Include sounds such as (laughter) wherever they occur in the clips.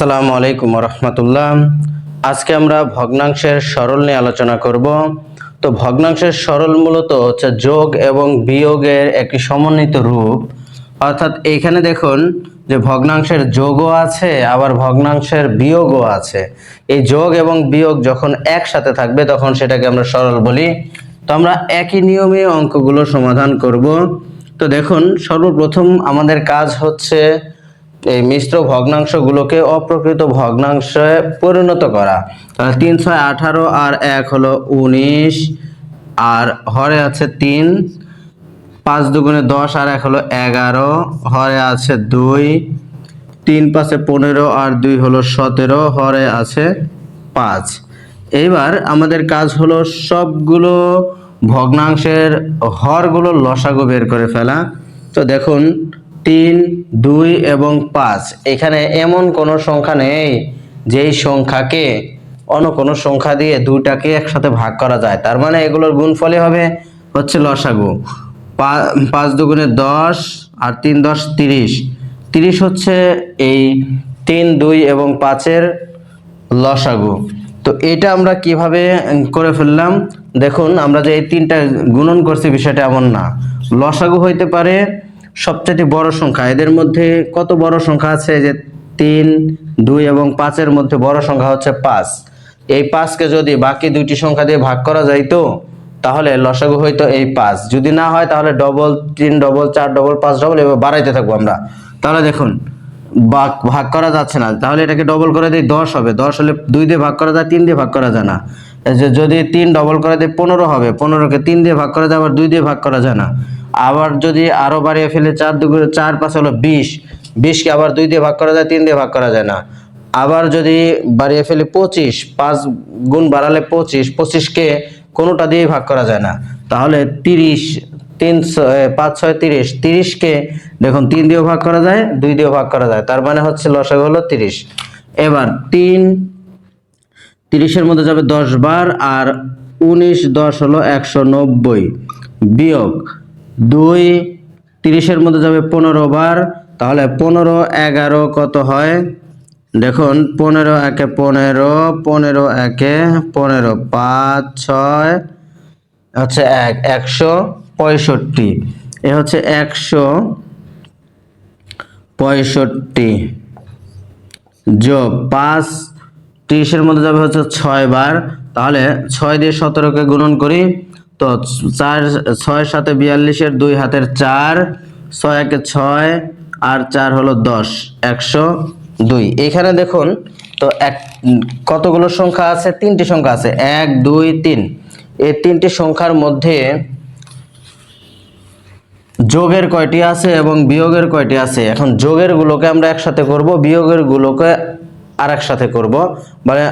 আসসালামু আলাইকুম রহমতুল্লাহ আজকে আমরা ভগ্নাংশের সরল নিয়ে আলোচনা করব। তো ভগ্নাংশের সরল মূলত হচ্ছে যোগ এবং বিয়োগের একটি সমন্বিত রূপ। অর্থাৎ এইখানে দেখুন যে ভগ্নাংশের যোগও আছে, আবার ভগ্নাংশের বিয়োগও আছে। এই যোগ এবং বিয়োগ যখন একসাথে থাকবে, তখন সেটাকে আমরা সরল বলি। তো আমরা একই নিয়মে অঙ্কগুলো সমাধান করব। তো দেখুন, সর্বপ্রথম আমাদের কাজ হচ্ছে এই মিশ্র ভগ্নাংশগুলোকে অপ্রকৃত ভগ্নাংশে পরিণত করা। তাহলে তিন, ছয়, আঠারো আর এক হলো উনিশ, আর হরে আছে তিন, পাঁচ দুগুণে দশ আর এক হলো এগারো, হরে আছে দুই, তিন পাঁচে পনেরো আর দুই হলো সতেরো, হরে আছে পাঁচ। এইবার আমাদের কাজ হলো সবগুলো ভগ্নাংশের হরগুলো লসাগু বের করে ফেলা। তো দেখুন তিন, দুই এবং পাঁচ। এখানে এমন কোনো সংখ্যা নেই যেই সংখ্যাকে অন্য কোনো সংখ্যা দিয়ে দুইটাকে একসাথে ভাগ করা যায়। তার মানে এগুলোর গুণফলই হবে হচ্ছে লসাগু। পাঁচ দুগুণে দশ আর তিন দশ তিরিশ। তিরিশ হচ্ছে এই তিন, দুই এবং পাঁচের লসাগু। তো এটা আমরা কীভাবে করে ফেললাম? দেখুন, আমরা যে এই তিনটা গুণন করছি বিষয়টা এমন না। লসাগু হইতে পারে সবচেয়ে বড় সংখ্যা। এদের মধ্যে কত বড় সংখ্যা আছে? যে তিন, দুই এবং পাঁচের মধ্যে বড় সংখ্যা হচ্ছে পাঁচ। এই পাঁচকে যদি বাকি দুইটি সংখ্যা দিয়ে ভাগ করা যাইতো তাহলে লসাগু হইতো এই পাঁচ। যদি না হয়, তাহলে ডবল তিন ডবল চার ডবল পাঁচ ডবল এবার বাড়াইতে থাকব আমরা। তাহলে দেখুন ভাগ ভাগ করা যাচ্ছে না। তাহলে এটাকে ডবল করে দিই, দশ হবে। দশ হলে দুই দিয়ে ভাগ করা যায়, তিন দিয়ে ভাগ করা যায় না। যদি তিন ডবল করে দিই, পনেরো হবে। পনেরোকে তিন দিয়ে ভাগ করা যায়, আবার দুই দিয়ে ভাগ করা যায় না। আবার যদি আরও বাড়িয়ে ফেলে, চার দুগুণে চার পাঁচ হলো বিশ। বিশকে আবার দুই দিয়ে ভাগ করা যায়, তিন দিয়ে ভাগ করা যায় না। আবার যদি বাড়িয়ে ফেলে পঁচিশ, পাঁচ গুণ বাড়ালে পঁচিশ, পঁচিশকে কোনোটা দিয়ে ভাগ করা যায় না। তাহলে তিরিশ, তিন পাঁচ, ছয়, তিরিশ, তিরিশকে দেখুন, তিন দিয়েও ভাগ করা যায়, দুই দিয়েও ভাগ করা যায়। তার মানে হচ্ছে লসাগু হলো তিরিশ। এবার তিন, তিরিশের মধ্যে যাবে দশ বার, আর উনিশ, দশ হলো একশো নব্বই। বিয়োগ দুই, তিরিশের মধ্যে যাবে পনেরো বার, তাহলে পনেরো, এগারো কত হয়? দেখুন, পনেরো একে পনেরো পনেরো একে পনেরো, পাঁচ, ছয়, হচ্ছে এক, একশো পঁয়ষট্টি। এ হচ্ছে একশো পঁয়ষট্টি। যোগ পাঁচ, তিরিশের মধ্যে যাবে হচ্ছে ছয় বার, তাহলে ছয় দিয়ে সতেরোকে গুণন করি তো চার ছয়ের সাথে বিয়াল্লিশের দুই হাতের চার, ছয়, একে ছয়, আর চার হলো দশ, একশো দুই। এখানে দেখুন, তো এক, কতগুলো সংখ্যা আছে? তিনটি সংখ্যা আছে। এক, দুই, তিন। এই তিনটি সংখ্যার মধ্যে যোগের কয়টি আছে এবং বিয়োগের কয়টি আছে? এখন যোগের গুলোকে আমরা একসাথে করব বিয়োগের গুলোকে আর একসাথে করব মানে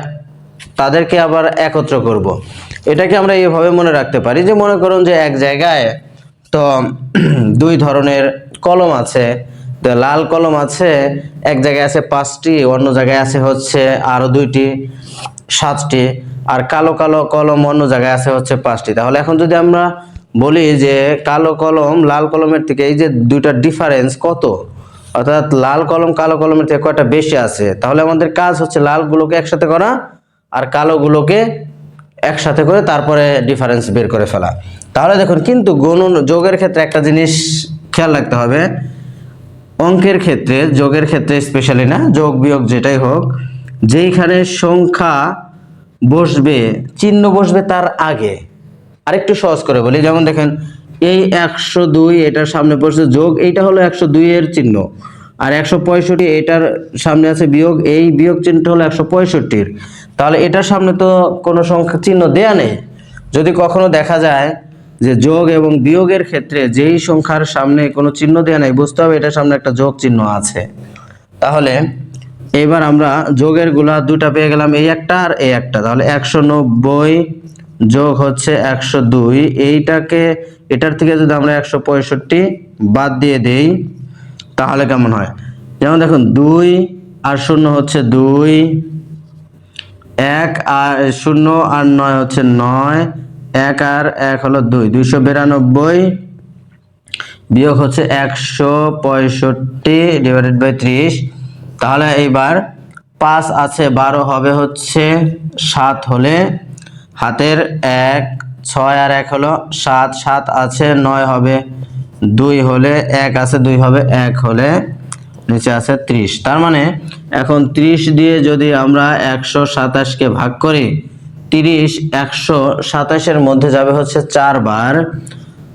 তাদেরকে আবার একত্র করব। এটাকে আমরা এভাবে মনে রাখতে পারি যে মনে করুন যে এক জায়গায় তো (clears throat) দুই ধরনের কলম আছে, তো লাল কলম আছে, এক জায়গায় আছে পাঁচটি, অন্য জায়গায় আছে হচ্ছে আরও দুইটি, সাতটি, আর কালো কালো কলম অন্য জায়গায় আছে হচ্ছে পাঁচটি। তাহলে এখন যদি আমরা বলি যে কালো কলম, লাল কলমের থেকে এই যে দুইটা ডিফারেন্স কত? অর্থাৎ লাল কলম, কালো কলমের থেকে কয়টা বেশি আছে? তাহলে আমাদের কাজ হচ্ছে লালগুলোকে একসাথে করা আর কালোগুলোকে একসাথে করে তারপরে ডিফারেন্স বের করে ফেলা। তাহলে দেখুন, কিন্তু গণন, যোগের ক্ষেত্রে একটা জিনিস খেয়াল রাখতে হবে। অঙ্কের ক্ষেত্রে, যোগের ক্ষেত্রে স্পেশালি না, যোগ বিয়োগ যেটাই হোক, যেইখানে সংখ্যা বসবে, চিহ্ন বসবে তার আগে। আরেকটু সহজ করে বলি, যেমন দেখেন, এই একশো দুই এটার সামনে পড়ছে যোগ এইটা হলো একশো দুই এর চিহ্ন। আর একশো পঁয়ষট্টি এটার সামনে আছে বিয়োগ, এই বিয়োগ চিহ্নটা হলো একশো পঁয়ষট্টির। তাহলে এটার সামনে তো কোনো সংখ্যা চিহ্ন দেয়া নেই। যদি কখনো দেখা যায় যে যোগ এবং বিয়োগের ক্ষেত্রে যেই সংখ্যার সামনে কোনো চিহ্ন দেয়া নেই, বুঝতে হবে এটার সামনে একটা যোগ চিহ্ন আছে। তাহলে এবার আমরা যোগেরগুলা দুটা পেয়ে গেলাম, এই একটা আর এই একটা। তাহলে একশো নব্বই যোগ হচ্ছে একশো দুই। এইটাকে, এটার থেকে যদি আমরা একশো পঁয়ষট্টি বাদ দিয়ে দেই, তাহলে কেমন হয়? যেমন দেখুন, দুই আর শূন্য হচ্ছে দুই। এক আর শূন্য আর নয় হচ্ছে নয়। এক আর এক হলো দুই। দুইশো বিরানব্বই বিয়োগ হচ্ছে একশো পঁয়ষট্টি ডিভাইডেড বাই ত্রিশ। তাহলে এইবার পাঁচ আছে, বারো হবে হচ্ছে সাত হলে। হাতের এক, ছয় আর এক হলো সাত। সাত আছে, নয় হবে দুই হলে। এক আছে, দুই হবে এক হলে। নিচে আছে ত্রিশ। তার মানে এখন ত্রিশ দিয়ে যদি আমরা একশো সাতাশকে ভাগ করি, তিরিশ একশো সাতাশের মধ্যে যাবে হচ্ছে চারবার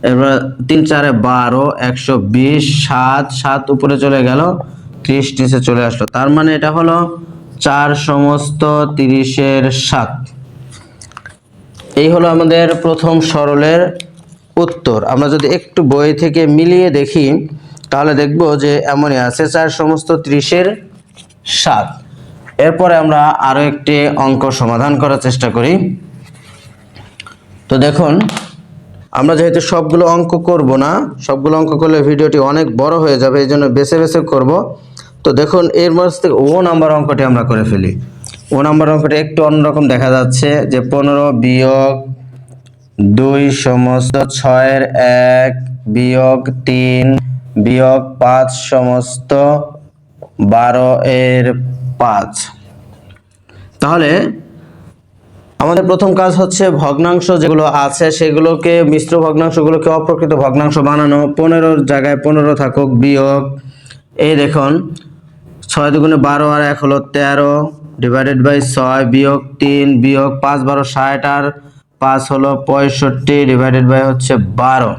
এবার তিন চারে বারো, একশো বিশ, সাত সাত উপরে চলে গেল, ত্রিশ নিচে চলে আসলো। তার মানে এটা হলো চার সমস্ত তিরিশের সাত। এই হলো আমাদের প্রথম সরলের উত্তর। আমরা যদি একটু বই থেকে মিলিয়ে দেখি তাহলে দেখব যে এমনই আছে চার সমস্ত ত্রিশের সাত। এরপরে আমরা আরও একটি অঙ্ক সমাধান করার চেষ্টা করি। তো দেখুন, আমরা যেহেতু সবগুলো অঙ্ক করব না, সবগুলো অঙ্ক করলে ভিডিওটি অনেক বড় হয়ে যাবে, এই জন্য বেছে বেছে করব। তো দেখুন, এর মধ্যে থেকে ও নাম্বার অঙ্কটি আমরা করে ফেলি। ও নাম্বার অঙ্কটি একটু অন্যরকম দেখা যাচ্ছে, যে পনেরো বিয়োগ দুই সমস্ত ছয়ের এক বিয়োগ তিন বিয়োগ পাঁচ সমস্ত বারো এর পাঁচ। তাহলে আমাদের প্রথম কাজ হচ্ছে ভগ্নাংশ যেগুলো আছে সেগুলোকে, মিশ্র ভগ্নাংশগুলোকে অপ্রকৃত ভগ্নাংশ বানানো। পনেরোর জায়গায় পনেরো থাকুক, বিয়োগ, এই দেখুন, ছয় দুগুণে বারো আর এক হলো তেরো ডিভাইডেড বাই ছয়, বিয়োগ তিন, বিয়োগ পাঁচ, বারো, ষাট, আর পাঁচ হলো পঁয়ষট্টি ডিভাইডেড বাই হচ্ছে বারো।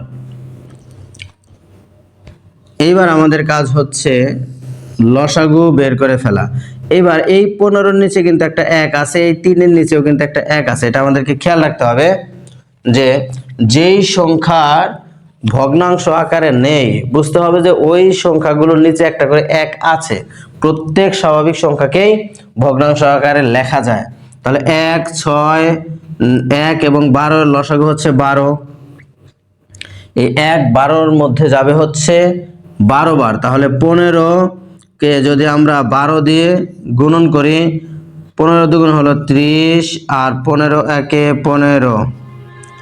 এইবার আমাদের কাজ হচ্ছে লসাগু বের করে ফেলা। এবার এই পনেরোর নিচে কিন্তু একটা এক আছে, এই তিনের নিচেও কিন্তু একটা এক আছে। এটা আমাদেরকে খেয়াল রাখতে হবে যে যেই সংখ্যার ভগ্নাংশ আকারে নেই, বুঝতে হবে যে ওই সংখ্যাগুলোর নিচে একটা করে এক আছে। প্রত্যেক স্বাভাবিক সংখ্যাকেই ভগ্নাংশ আকারে লেখা যায়। তাহলে এক, ছয়, এক এবং বারোর লসাগু হচ্ছে বারো। এই এক, বারোর মধ্যে যাবে হচ্ছে বারো বার। তাহলে পনেরো কে যদি আমরা বারো দিয়ে গুণন করি, পনেরো দুগুণ হলো ত্রিশ, আর পনেরো একে পনেরো,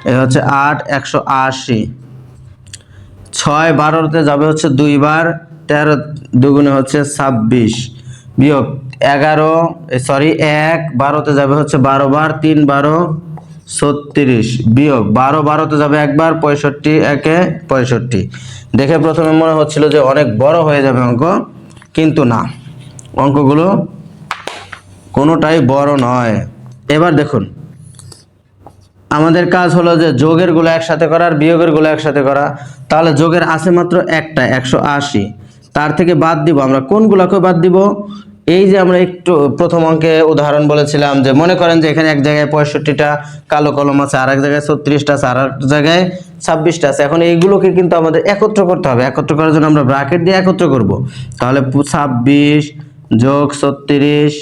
এ হচ্ছে আট, একশো আশি। ছয় বারোতে যাবে হচ্ছে দুইবার তেরো দুগুণে হচ্ছে ছাব্বিশ। বিয়োগ এগারো সরি, এক, বারোতে যাবে হচ্ছে বারো বার, তিন বারো ছত্রিশ বিয়োগ বারো, বারোতে যাবে একবার, পঁয়ষট্টি, একে পঁয়ষট্টি। দেখে প্রথমে মনে হচ্ছিল যে অনেক বড় হয়ে যাবে অঙ্ক, কিন্তু না। অঙ্কগুলো কোনোটাই বড় নয়। এবার দেখুন। আমাদের কাজ হলো যে যোগেরগুলো একসাথে করা আর বিয়োগেরগুলো একসাথে করা। তাহলে যোগের আছে মাত্র একটা, একশো আশি। তার থেকে বাদ দিব, আমরা কোনগুলোকে বাদ দিব? এই যে আমরা একটু প্রথম অঙ্কে উদাহরণ বলেছিলাম যে মনে করেন যে এখানে এক জায়গায় পঁয়ষট্টিটা কালো কলম আছে আর এক জায়গায় ছত্রিশটা আছে আর এক জায়গায় ছাব্বিশটা আছে। এখন এইগুলোকে কিন্তু আমাদের একত্র করতে হবে। একত্র করার জন্য আমরা ব্রাকেট দিয়ে একত্র করব। তাহলে ছাব্বিশ যোগ ছত্রিশ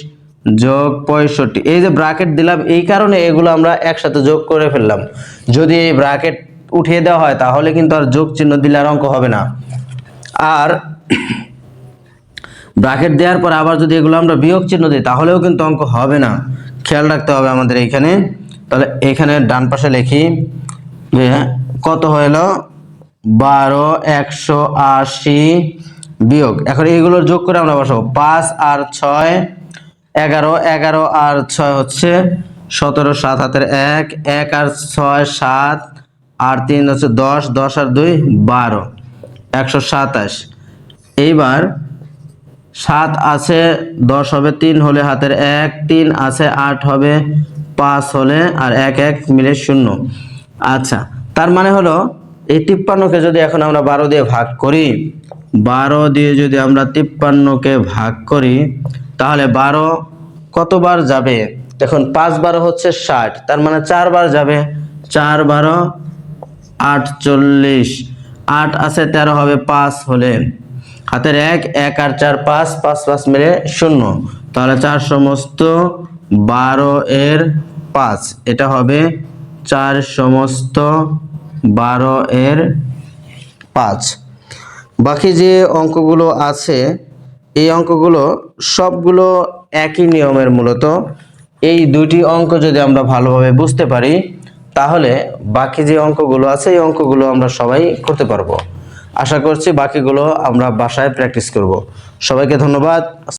যোগ পঁয়ষট্টি। এই যে ব্রাকেট দিলাম, এই কারণে এগুলো আমরা একসাথে যোগ করে ফেললাম। যদি এই ব্রাকেট উঠিয়ে দেওয়া হয়, তাহলে কিন্তু আর যোগ চিহ্ন দিলে আর অঙ্ক হবে না। আর ব্রাকেট দেওয়ার পর আবার যদি এগুলো আমরা বিয়োগ চিহ্ন দিই, তাহলেও কিন্তু অঙ্ক হবে না। খেয়াল রাখতে হবে আমাদের এইখানে। তাহলে এখানে ডান পাশে লিখি যে, কত হলো বারো, একশো আশি বিয়োগ। এখন এইগুলোর যোগ করে আমরা বসাবো। পাঁচ আর ছয়, এগারো এগারো আর ছয় হচ্ছে সতেরো, সাত হাতের এক এক আর ছয়, সাত, আর তিন হচ্ছে দশ দশ আর দুই, বারো। একশো সাতাশ। এইবার সাত আছে, দশ হবে, তিন হলে হাতের এক, তিন আছে, আট হবে, পাঁচ হলে আর এক এক মিলে শূন্য। আচ্ছা তার মানে হলো এই তিপ্পান্নকে যদি এখন আমরা বারো দিয়ে ভাগ করি, বারো দিয়ে যদি আমরা তিপ্পান্নকে ভাগ করি, তাহলে বারো কতবার যাবে? দেখুন, পাঁচ বারো হচ্ছে ষাট, তার মানে চারবার যাবে। চার বারো, আটচল্লিশ, আট আছে, তেরো হবে, পাঁচ হলে। হাতের এক এক আর চার, পাঁচ পাঁচ পাঁচ মিলে শূন্য। তাহলে চার সমস্ত বারো এর পাঁচ, এটা হবে চার সমস্ত বারো এর পাঁচ। বাকি যে অঙ্কগুলো আছে, এই অঙ্কগুলো সবগুলো একই নিয়মের মূলত। এই দুটি অঙ্ক যদি আমরা ভালোভাবে বুঝতে পারি, তাহলে বাকি যে অঙ্কগুলো আছে, এই অঙ্কগুলো আমরা সবাই করতে পারব। আশা করছি বাকিগুলো আমরা বাসায় প্র্যাকটিস করব। সবাইকে ধন্যবাদ।